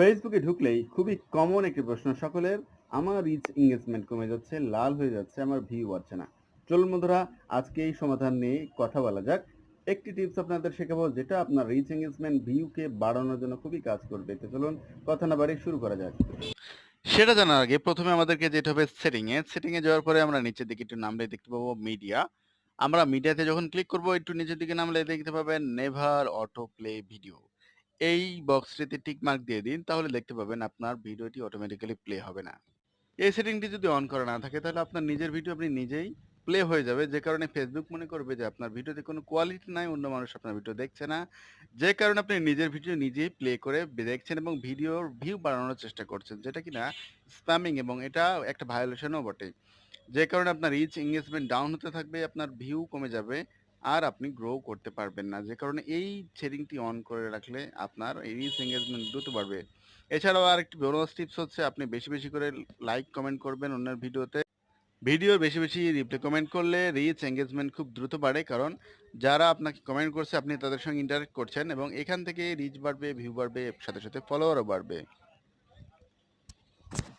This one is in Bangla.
ফেসবুকে ঢুকলেই খুবই কমন একটি প্রশ্ন, সকলের আমার রিচ এঙ্গেজমেন্ট কমে যাচ্ছে, লাল হয়ে যাচ্ছে, আমার ভিউ বাড়ছে না। চলুন বন্ধুরা, আজকে এই সমাধান নিয়ে কথা বলা যাক। একটি টিপস আপনাদের শেখাবো, যেটা আপনার রিচ এঙ্গেজমেন্ট ভিউকে বাড়ানোর জন্য খুবই কাজ করবে। তো চলুন, কথা না বাড়িয়ে শুরু করা যাক। সেটা জানার আগে প্রথমে আমাদেরকে যেটা হবে সেটিং এ সেটিং এ যাওয়ার পরে আমরা নিচের দিকে একটু নামলে দেখতে পাবো মিডিয়া আমরা মিডিয়াতে যখন ক্লিক করব, একটু নিচের দিকে নামলে দেখতে পাবেন নেভার অটো প্লে ভিডিও এই বক্সটিতে টিক মার্ক দিয়ে দিন, তাহলে দেখতে পাবেন আপনার ভিডিওটি অটোমেটিক্যালি প্লে হবে না। এই সেটিংটি যদি অন করা না থাকে, তাহলে আপনার নিজের ভিডিও আপনি নিজেই প্লে হয়ে যাবে। যে কারণে ফেসবুক মনে করবে যে আপনার ভিডিওতে কোনো কোয়ালিটি নাই, অন্য মানুষ আপনার ভিডিও দেখছে না। যে কারণে আপনি নিজের ভিডিও নিজেই প্লে করে দেখছেন এবং ভিডিওর ভিউ বাড়ানোর চেষ্টা করছেন, যেটা কিনা স্প্যামিং এবং এটা একটা ভায়োলেশনও বটে। যে কারণে আপনার রিচ এঙ্গেজমেন্ট ডাউন হতে থাকবে, আপনার ভিউ কমে যাবে আর আপনি গ্রো করতে পারবেন না। যে কারণে এই সেটিংটি অন করে রাখলে আপনার রিচ এঙ্গেজমেন্ট দ্রুত বাড়বে। এছাড়াও আর একটি বোনাস টিপস হচ্ছে, আপনি বেশি বেশি করে লাইক কমেন্ট করবেন অন্যের ভিডিওতে। ভিডিওর বেশি বেশি রিপ্লে কমেন্ট করলে রিচ এঙ্গেজমেন্ট খুব দ্রুত বাড়ে। কারণ যারা আপনাকে কমেন্ট করছে, আপনি তাদের সঙ্গে ইন্টারেক্ট করছেন এবং এখান থেকে রিচ বাড়বে ভিউ বাড়বে, সাথে সাথে ফলোয়ারও বাড়বে।